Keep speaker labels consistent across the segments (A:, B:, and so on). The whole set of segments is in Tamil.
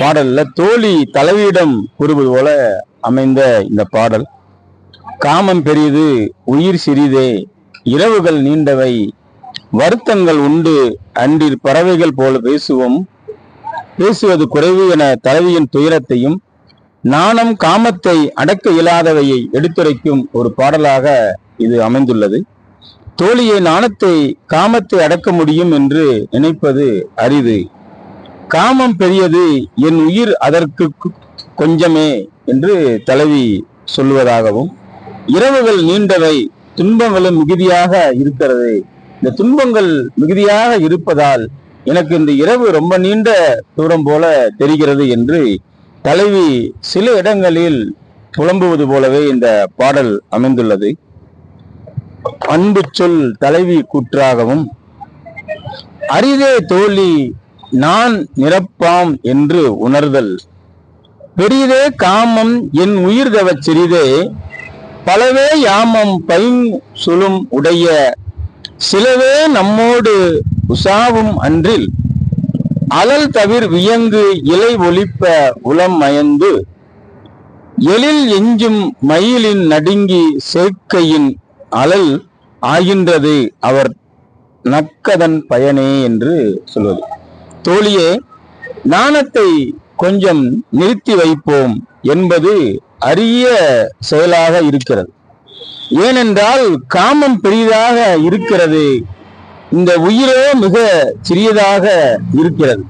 A: பாடல்ல தோழி தலைவியிடம் கூறுவது போல அமைந்த இந்த பாடல் காமம் பெரியது உயிர் சிறிதே இரவுகள் நீண்டவை வருத்தங்கள் உண்டு அன்றில் பறவைகள் போல பேசுவோம். பேசுவது குறைவு என தலைவியின் துயரத்தையும் நாணம் காமத்தை அடக்க இயலாதவையை எடுத்துரைக்கும் ஒரு பாடலாக இது அமைந்துள்ளது. தோழியை நாணத்தை காமத்தை அடக்க முடியும் என்று நினைப்பது அரிது. காமம் பெரியது என் உயிர் அதற்கு கொஞ்சமே என்று தலைவி சொல்வதாகவும் இரவுகள் நீண்டவை துன்பங்களும் மிகுதியாக இருக்கிறது. இந்த துன்பங்கள் மிகுதியாக இருப்பதால் எனக்கு இந்த இரவு ரொம்ப நீண்ட தூரம் போல தெரிகிறது என்று தலைவி சில இடங்களில் புலம்புவது போலவே இந்த பாடல் அமைந்துள்ளது. அன்பு சொல் தலைவி கூற்றாகவும் அரிதே தோழி நான் நிரப்பாம் என்று உணர்தல். பெரிதே காமம் என் உயிர் தவச் சிறிதே பலவே யாமம் பயன் சுழும் உடைய சிலவே நம்மோடு உசாவும் அன்றில் அலல் தவிர் வியங்கு இலை ஒலிப்ப உளம் மயந்து எழில் எஞ்சும் மயிலின் நடுங்கி சேர்க்கையின் அலல் ஆகின்றது அவர் நக்கதன் பயனே என்று சொல்வது. தோழியே நாணத்தை கொஞ்சம் நிறுத்தி வைப்போம் என்பது அரிய செயலாக இருக்கிறது. ஏனென்றால் காமம் பெரிதாக இருக்கிறது. இந்த உயிரோ மிக சிறியதாக இருக்கிறது.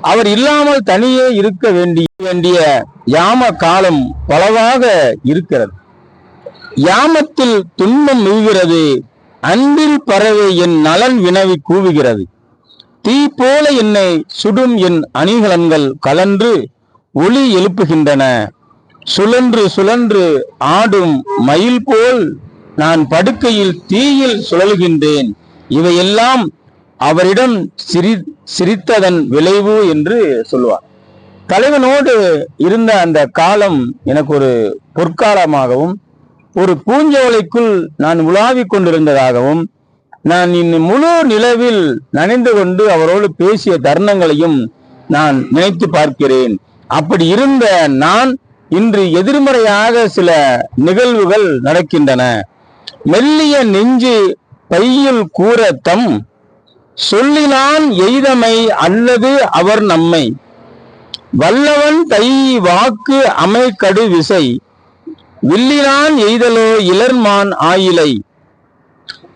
A: அவர் இல்லாமல் தனியே இருக்க வேண்டிய வேண்டிய யாம காலம் பலவாக இருக்கிறது. யாமத்தில் துன்பம் மிகுகிறது. அன்பில் பறவை என் நலன் வினவி கூவுகிறது. தீ போல என்னை சுடும் என் அணிகலன்கள் கலன்று ஒளி எழுப்புகின்றன. சுழன்று சுழன்று ஆடும் மயில் போல் நான் படுக்கையில் தீயில் சுழல்கின்றேன். இவையெல்லாம் அவரிடம் சிரி சிரித்ததன் விளைவு என்று சொல்லுவார் தலைவனோடு இருந்த அந்த காலம் எனக்கு ஒரு பொற்காலமாகவும் ஒரு பூஞ்சோலைக்குள் நான் உலாவிக் கொண்டிருந்ததாகவும் நான் இன்னும் முழு நிலவில் நனைந்து கொண்டு அவரோடு பேசிய தருணங்களையும் நான் நினைத்து பார்க்கிறேன். அப்படி இருந்த நான் இன்று எதிர்மறையாக சில நிகழ்வுகள் நடக்கின்றன. மெல்லிய நெஞ்சு பையில் கூற தம் சொல்லினான் எய்தமை அல்லது அவர் நம்மை. வல்லவன் தை வாக்கு அமைக்கடு விசை வில்லினான் எய்தலோ இளர்மான் ஆயிலை.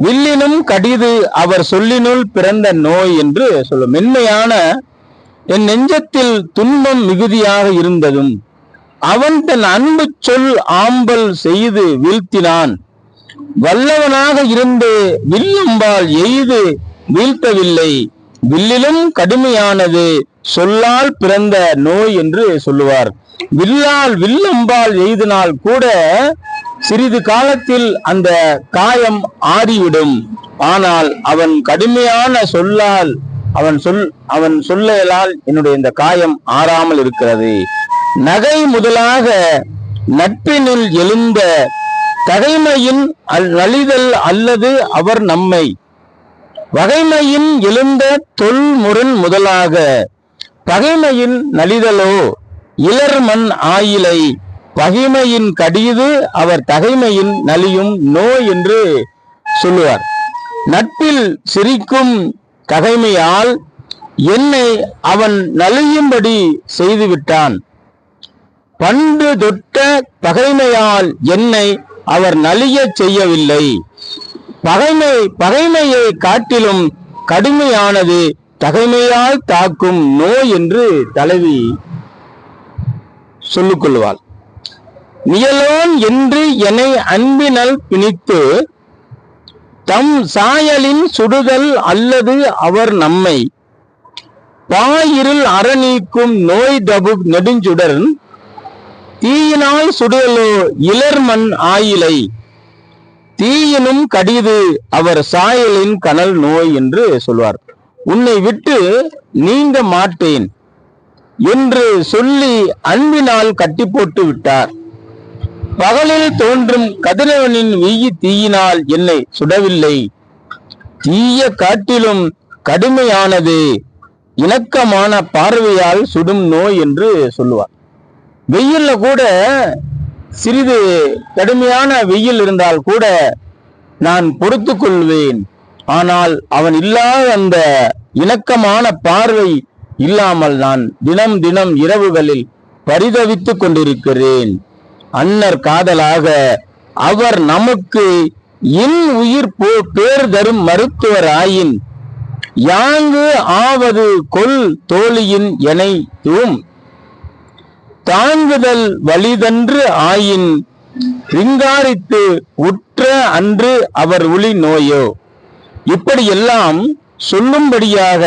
A: வில்லினும் கடிது அவர் சொல்லினுள் பிறந்த நோய் என்று சொல்லும். மென்மையான என் நெஞ்சத்தில் துன்பம் மிகுதியாக இருந்ததும் அவன் தன் அன்பு சொல் ஆம்பல் செய்து வீழ்த்தினான். வல்லவனாக இருந்து வில்லம்பால் எய்து வீழ்த்தவில்லை. வில்லிலும் கடுமையானது சொல்லால் பிறந்த நோய் என்று சொல்லுவார். வில்லால் வில்லம்பால் எய்தினால் கூட சிறிது காலத்தில் அந்த காயம் ஆறிவிடும். ஆனால் அவன் கடுமையான சொல்லால் அவன் சொல் அவன் சொல்லலால் என்னுடைய இந்த காயம் ஆறாமல் இருக்கிறது. நகை முதலாக நட்பினுள் எழுந்த தகைமையின் அல் நலிதல் அல்லது அவர் நம்மை. வகைமையின் எழுந்த தொல்முரண் முதலாக பகைமையின் நலிதலோ இளர்மண் ஆயிலை. பகைமையின் கடிது அவர் தகைமையின் நலியும் நோய் என்று சொல்லுவார். நட்பில் சிரிக்கும் தகைமையால் என்னை அவன் நலியும்படி செய்துவிட்டான். பண்டு தொட்ட பகைமையால் என்னை அவர் நலியச் செய்யவில்லை. பகைமை பகைமையை காட்டிலும் கடுமையானது தகைமையால் தாக்கும் நோய் என்று தலைவி சொல்லிக்கொள்வாள். நியலோன் என்று என்னை அன்பினல் பிணித்து தம் சாயலின் சுடுதல் அல்லது அவர் நம்மை. பாயிருள் அறநீக்கும் நோய் தபு நெடுஞ்சுடர் தீயினால் சுடுதலோ இளர்மண் ஆயிலை. தீயினும் கடிது அவர் சாயலின் கனல் நோய் என்று சொல்வார். உன்னை விட்டு நீங்க மாட்டேன் என்று சொல்லி அன்பினால் கட்டி போட்டு விட்டார். பகலில் தோன்றும் கதிரவனின் வீய தீயினால் என்னை சுடவில்லை. தீய காட்டிலும் கடுமையானது இணக்கமான பார்வையால் சுடும் நோய் என்று சொல்லுவார். வெயில்ல கூட சிறிது கடுமையான வெயில் இருந்தால் கூட நான் பொறுத்து கொள்வேன். ஆனால் அவன் இல்லாத அந்த இணக்கமான பார்வை இல்லாமல் நான் தினம் தினம் இரவுகளில் பரிதவித்துக் கொண்டிருக்கிறேன். அன்னர் காதலாக அவர் நமக்கு இன் உயிர் போ பேர் தரும் மருத்துவர் ஆயின் யாங்கு ஆவது கொல் தோழியின் எனை தூம் தாங்குதல் வலிதன்று ஆயின் ரிங்காரித்து உற்ற அன்று அவர் உளி நோயோ இப்படியெல்லாம் சொல்லும்படியாக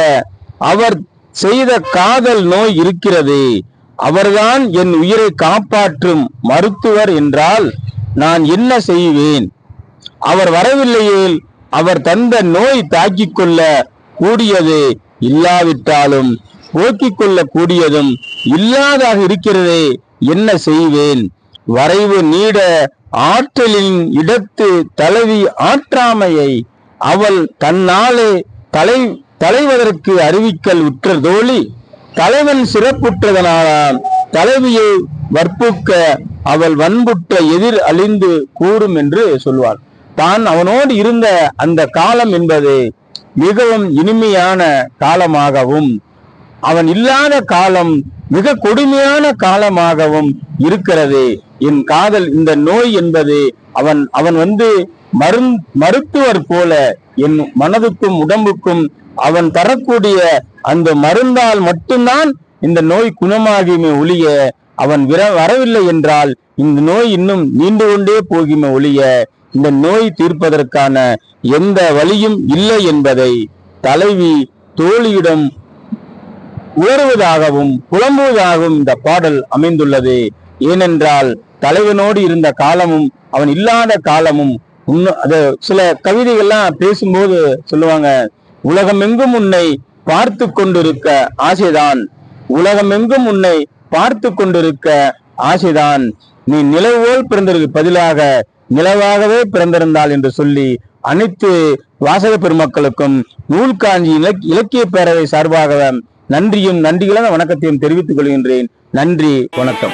A: அவர் செய்த காதல் நோய் இருக்கிறது. அவர்தான் என் உயிரை காப்பாற்றும் மருத்துவர் என்றால் நான் என்ன செய்வேன்? அவர் வரவில்லையேல் அவர் தந்த நோய் தாக்கிக் கொள்ள கூடியது இல்லாவிட்டாலும் போக்கிக் கொள்ள கூடியதும் இல்லாதாக இருக்கிறதே என்ன செய்வேன்? வரைவு நீட ஆற்றலின் இடத்து தலைவி ஆற்றாமையை அவள் தன்னாலே தலை தலைவதற்கு அறிவிக்கல் உற்ற தோழி தலைவன் சிறப்புற்றதனாலான் தலைவியை வற்புக்க அவள் வன்புற்ற எதிர் அழிந்து கூடும் என்று சொல்வாள். தான் அவனோடு இருந்த அந்த காலம் என்பது மிகவும் இனிமையான காலமாகவும் அவன் இல்லாத காலம் மிக கொடுமையான காலமாகவும் இருக்கிறது. என் காதல் இந்த நோய் என்பது அவன் அவன் வந்து மருந் மருத்துவர் போல என் மனதுக்கும் உடம்புக்கும் அவன் தரக்கூடிய அந்த மருந்தால் மட்டும்தான் இந்த நோய் குணமாகியுமே ஒழிய அவன் விர வரவில்லை என்றால் இந்த நோய் இன்னும் நீண்டு கொண்டே போகுமே ஒழிய இந்த நோய் தீர்ப்பதற்கான எந்த வழியும் இல்லை என்பதை தலைவி தோழியிடம் உயர்வதாகவும் புலம்புவதாகவும் இந்த பாடல் அமைந்துள்ளது. ஏனென்றால் தலைவனோடு இருந்த காலமும் அவன் இல்லாத காலமும் இன்னும் அது சில கவிதைகள்லாம் பேசும்போது சொல்லுவாங்க உலகமெங்கும் உன்னை பார்த்து கொண்டிருக்க ஆசைதான். உலகமெங்கும் உன்னை பார்த்து கொண்டிருக்க ஆசைதான். நீ நிலவோல் பிறந்ததற்கு பதிலாக நிலவாகவே பிறந்திருந்தாள் என்று சொல்லி அனைத்து வாசக பெருமக்களுக்கும் நூல்காஞ்சி இலக்- இலக்கிய பேரவை சார்பாக நன்றியும் நன்றிகளான வணக்கத்தையும் தெரிவித்துக் கொள்கின்றேன். நன்றி வணக்கம்.